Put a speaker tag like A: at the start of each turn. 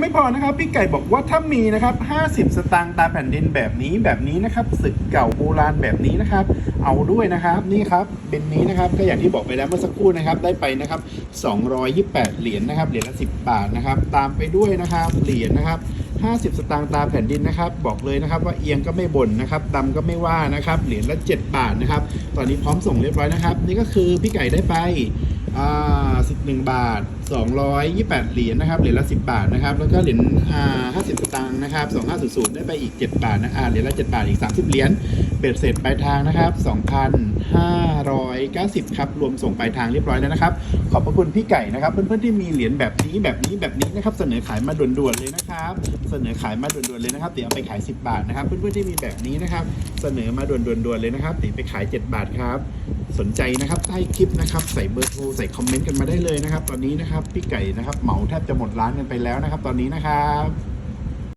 A: ไม่พอนะครับพี่ไก่บอกว่าถ้ามีนะครับ 50 สตางค์ตาแผ่นดินแบบนี้แบบนี้นะครับศึกเก่าโบราณแบบนี้นะครับ เอาด้วยนะครับนี่ครับเป็นนี้นะครับก็อย่างที่บอกไปแล้วเมื่อสักครู่นะครับ ได้ไปนะครับ 228 เหรียญนะครับเหรียญละ 10 บาทนะครับ ตามไปด้วยนะครับเหรียญนะครับ50 สตางค์ตาแผ่นดินนะครับ บอกเลยนะครับว่าเอียงก็ไม่บ่นนะครับดำก็ไม่ว่านะครับเหรียญละ 7 บาทนะครับ ตอนนี้พร้อมส่งเรียบร้อยนะครับ นี่ก็คือพี่ไก่ได้ไปอ่า11บาท228เหรียญนะครับเหรียญละ10บาทนะครับแล้วก็เหรียญอ่า50สตางค์นะครับ2500ได้ไปอีก7บาทนะอ่าเหรียญละ7บาทอีก30เหรียญเบ็ดเสร็จปลายทางนะครับ2,590ครับรวมส่งปลายทางเรียบร้อยแล้วนะครับ ขอบพระคุณพี่ไก่นะครับ เพื่อนๆที่มีเหรียญแบบนี้แบบนี้แบบนี้นะครับเสนอขายมาด่วนๆเลยนะครับเสนอขายมาด่วนๆเลยนะครับเดี๋ยวเอาไปขาย10บาทนะครับ เพื่อนๆที่มีแบบนี้นะครับ เสนอมาด่วนๆเลยนะครับเดี๋ยวไปขาย7บาทครับสนใจนะครับใต้คลิปนะครับใส่เบอร์โทรใส่คอมเมนต์กันมาได้เลยนะครับ ตอนนี้นะครับพี่ไก่นะครับเหมาแทบจะหมดร้านกันไปแล้วนะครับ ตอนนี้นะครับ